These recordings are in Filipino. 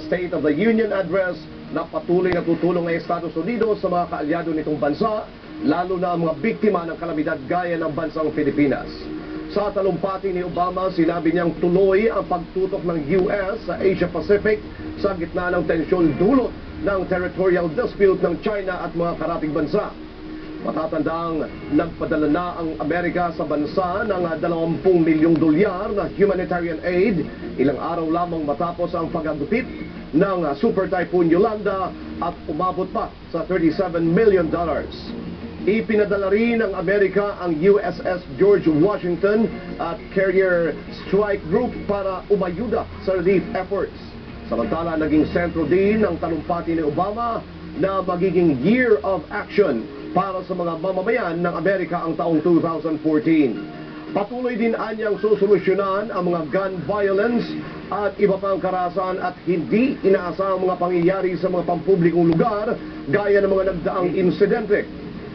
State of the Union Address na patuloy na tutulong ang Estados Unidos sa mga kaalyado nitong bansa, lalo na ang mga biktima ng kalamidad gaya ng bansang Pilipinas. Sa talumpati ni Obama, sinabi niyang tuloy ang pagtutok ng US sa Asia Pacific sa gitna ng tensyon dulot ng territorial dispute ng China at mga karating bansa. Matatandang nagpadala na ang Amerika sa bansa ng 20 milyong dolyar na humanitarian aid ilang araw lamang matapos ang pagagupit ng Super Typhoon Yolanda at umabot pa sa 37 million dollars. Ipinadala rin ng Amerika ang USS George Washington at Carrier Strike Group para umayuda sa relief efforts. Samantala, naging sentro din ng talumpati ni Obama na magiging year of action para sa mga mamamayan ng Amerika ang taong 2014. Patuloy din anyang susolusyonan ang mga gun violence at iba pang karasan at hindi inaasahang mga pangyayari sa mga pampublikong lugar gaya ng mga nagdaang insidente.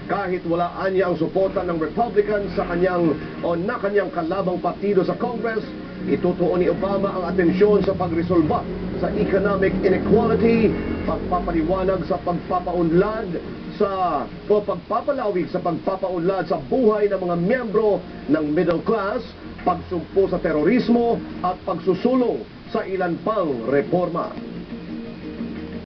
Kahit wala anya ang suporta ng Republican sa kanyang o na kanyang kalabang partido sa Congress, itutuon ni Obama ang atensyon sa pagresolba sa economic inequality, pagpapaliwanag sa pagpapaunlad sa o pagpapalawig sa pagpapaunlad sa buhay ng mga miyembro ng middle class, pagsugpo sa terorismo at pagsusulong sa ilan pang reforma.